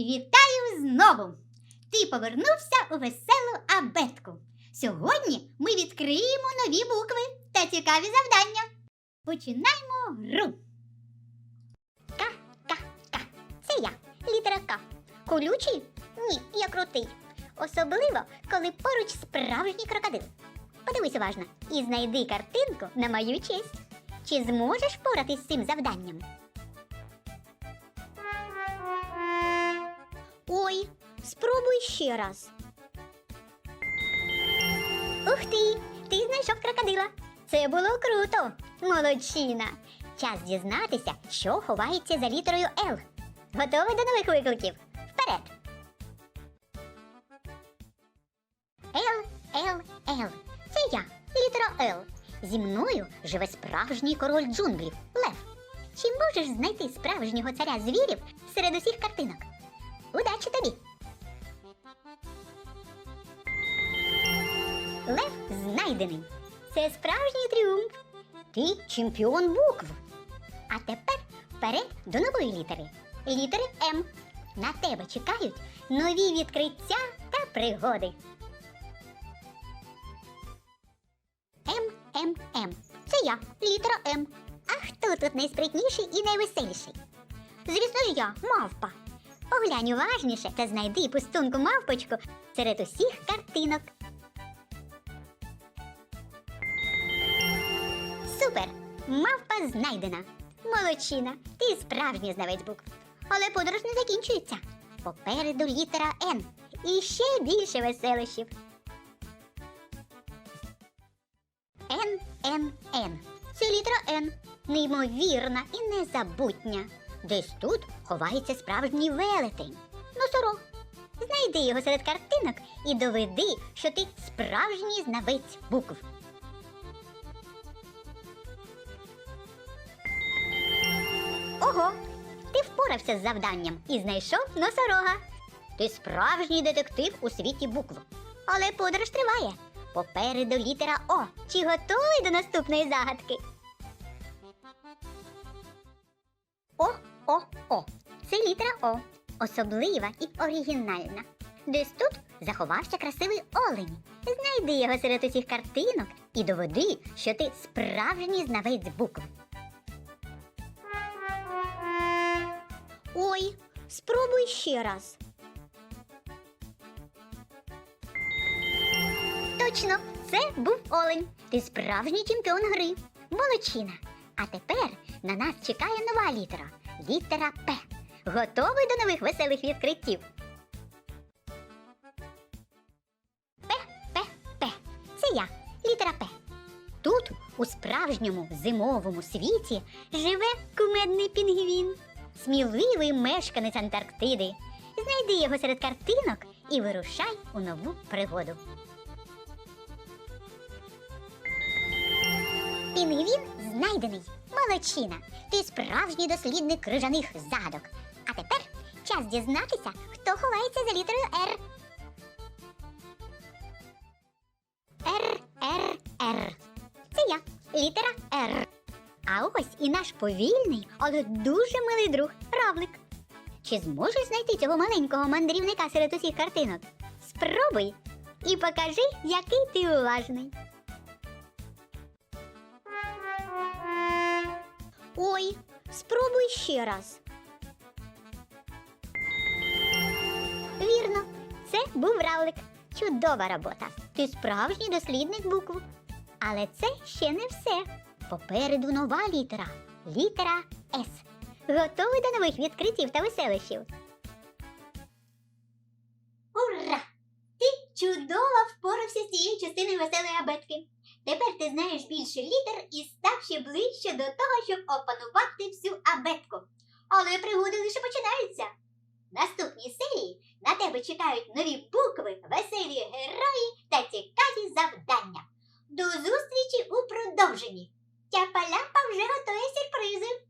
Вітаю знову! Ти повернувся у веселу абетку. Сьогодні ми відкриємо нові букви та цікаві завдання. Починаємо гру. К-К-К. Це я, літера К. Колючий? Ні, я крутий. Особливо, коли поруч справжній крокодил. Подивись уважно і знайди картинку на мою честь. Чи зможеш впоратись з цим завданням? Ой, спробуй ще раз. Ух ти! Ти знайшов крокодила. Це було круто. Молодчина. Час дізнатися, що ховається за літерою Л. Готовий до нових викликів? Вперед! Л, Л, Л. Це я, літера Л. Зі мною живе справжній король джунглів Лев. Чи можеш знайти справжнього царя звірів серед усіх картинок? Удачі тобі! Лев знайдений. Це справжній тріумф. Ти чемпіон букв. А тепер вперед до нової літери. Літери М. На тебе чекають нові відкриття та пригоди. М, М, М. Це я, літера М. А хто тут найспритніший і найвеселіший? Звісно ж я, мавпа. Поглянь уважніше та знайди пустунку мавпочку серед усіх картинок. Супер! Мавпа знайдена. Молодчина, ти справжній знавець букв. Але подорож не закінчується. Попереду літера Н. І ще більше веселощів. Н, Н, Н. Це літера Н. Неймовірна і незабутня. Десь тут ховається справжній велетень. Носорог. Знайди його серед картинок і доведи, що ти справжній знавець букв. Ого, ти впорався з завданням і знайшов носорога. Ти справжній детектив у світі букв. Але подорож триває. Попереду літера О. Чи готовий до наступної загадки? О, О, О. Це літера О. Особлива і оригінальна. Десь тут заховався красивий олень. Знайди його серед усіх картинок і доведи, що ти справжній знавець букв. Ой, спробуй ще раз. Точно, це був олень. Ти справжній чемпіон гри. Молодчина. А тепер на нас чекає нова літера. Літера П. Готовий до нових веселих відкриттів. П, П, П. Це я, літера П. Тут, у справжньому зимовому світі, живе кумедний пінгвін, сміливий мешканець Антарктиди. Знайди його серед картинок і вирушай у нову пригоду. Пінгвін знайдений. Молодчина. Ти справжній дослідник крижаних загадок. А тепер час дізнатися, хто ховається за літерою Р. Р, Р, Р. Це я, літера Р. А ось і наш повільний, але дуже милий друг Равлик. Чи зможеш знайти цього маленького мандрівника серед усіх картинок? Спробуй і покажи, який ти уважний. Ой, спробуй ще раз. Вірно, це був равлик. Чудова робота. Ти справжній дослідник букв. Але це ще не все. Попереду нова літера. Літера С. Готовий до нових відкриттів та веселищів. Ура! Ти чудово впорався з цією частиною веселої абетки. Тепер ти знаєш більше літер і став ще ближче до того, щоб опанувати всю абетку. Але пригоди лише починаються. В наступній серії на тебе чекають нові букви, веселі герої та цікаві завдання. До зустрічі у продовженні. Тяпа-ляпа вже готує сюрпризи.